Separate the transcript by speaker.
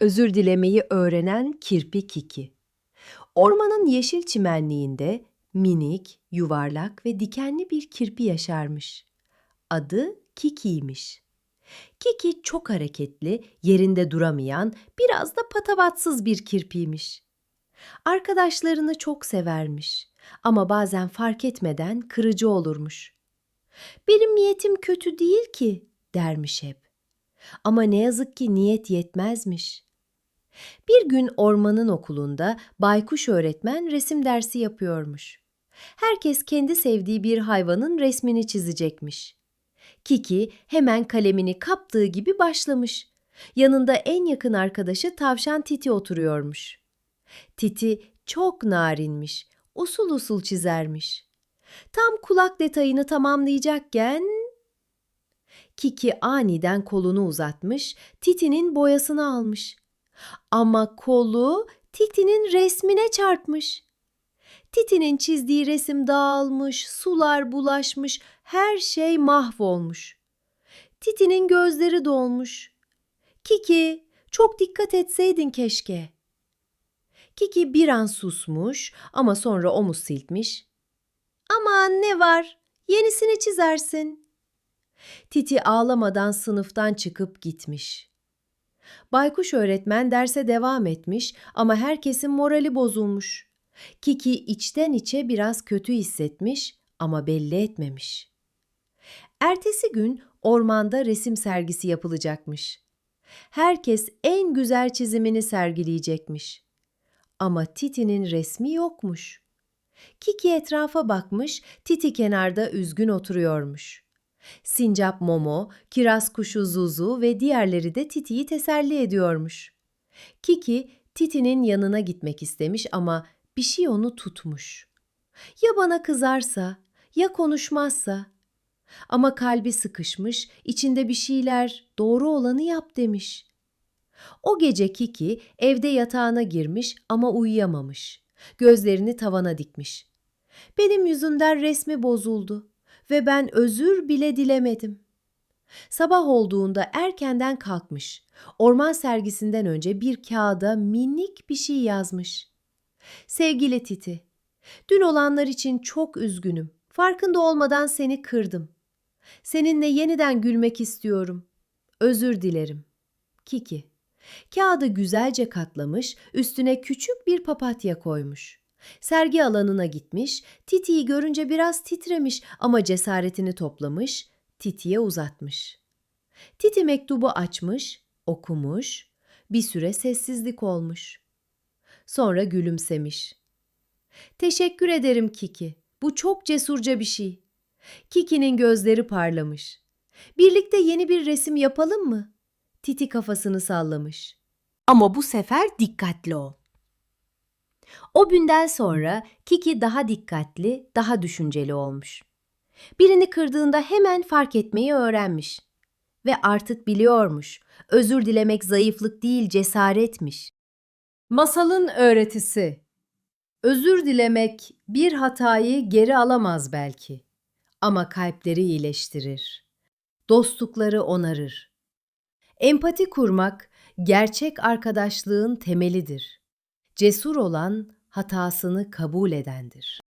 Speaker 1: Özür dilemeyi öğrenen kirpi Kiki. Ormanın yeşil çimenliğinde minik, yuvarlak ve dikenli bir kirpi yaşarmış. Adı Kiki'ymiş. Kiki çok hareketli, yerinde duramayan, biraz da patavatsız bir kirpiymiş. Arkadaşlarını çok severmiş ama bazen fark etmeden kırıcı olurmuş. Benim niyetim kötü değil ki dermiş hep. Ama ne yazık ki niyet yetmezmiş. Bir gün ormanın okulunda baykuş öğretmen resim dersi yapıyormuş. Herkes kendi sevdiği bir hayvanın resmini çizecekmiş. Kiki hemen kalemini kaptığı gibi başlamış. Yanında en yakın arkadaşı tavşan Titi oturuyormuş. Titi çok narinmiş, usul usul çizermiş. Tam kulak detayını tamamlayacakken Kiki aniden kolunu uzatmış, Titi'nin boyasını almış. Ama kolu Titi'nin resmine çarpmış. Titi'nin çizdiği resim dağılmış, sular bulaşmış, her şey mahvolmuş. Titi'nin gözleri dolmuş. Kiki, çok dikkat etseydin keşke. Kiki bir an susmuş ama sonra omuz silkmiş. Aman ne var, yenisini çizersin. Titi ağlamadan sınıftan çıkıp gitmiş. Baykuş öğretmen derse devam etmiş ama herkesin morali bozulmuş. Kiki içten içe biraz kötü hissetmiş ama belli etmemiş. Ertesi gün ormanda resim sergisi yapılacakmış. Herkes en güzel çizimini sergileyecekmiş. Ama Titi'nin resmi yokmuş. Kiki etrafa bakmış, Titi kenarda üzgün oturuyormuş. Sincap Momo, kiraz kuşu Zuzu ve diğerleri de Titi'yi teselli ediyormuş. Kiki, Titi'nin yanına gitmek istemiş ama bir şey onu tutmuş. Ya bana kızarsa, ya konuşmazsa? Ama kalbi sıkışmış, içinde bir şeyler doğru olanı yap demiş. O gece Kiki evde yatağına girmiş ama uyuyamamış. Gözlerini tavana dikmiş. Benim yüzümden resmi bozuldu ve ben özür bile dilemedim. Sabah olduğunda erkenden kalkmış. Orman sergisinden önce bir kağıda minik bir şey yazmış. Sevgili Titi, dün olanlar için çok üzgünüm. Farkında olmadan seni kırdım. Seninle yeniden gülmek istiyorum. Özür dilerim. Kiki. Kağıdı güzelce katlamış, üstüne küçük bir papatya koymuş. Sergi alanına gitmiş, Titi'yi görünce biraz titremiş ama cesaretini toplamış, Titi'ye uzatmış. Titi mektubu açmış, okumuş, bir süre sessizlik olmuş. Sonra gülümsemiş. Teşekkür ederim Kiki. Bu çok cesurca bir şey. Kiki'nin gözleri parlamış. Birlikte yeni bir resim yapalım mı? Titi kafasını sallamış. Ama bu sefer dikkatli ol. O günden sonra Kiki daha dikkatli, daha düşünceli olmuş. Birini kırdığında hemen fark etmeyi öğrenmiş. Ve artık biliyormuş. Özür dilemek zayıflık değil, cesaretmiş. Masalın öğretisi Özür dilemek bir hatayı geri alamaz belki ama kalpleri iyileştirir. Dostlukları onarır. Empati kurmak gerçek arkadaşlığın temelidir. Cesur olan hatasını kabul edendir.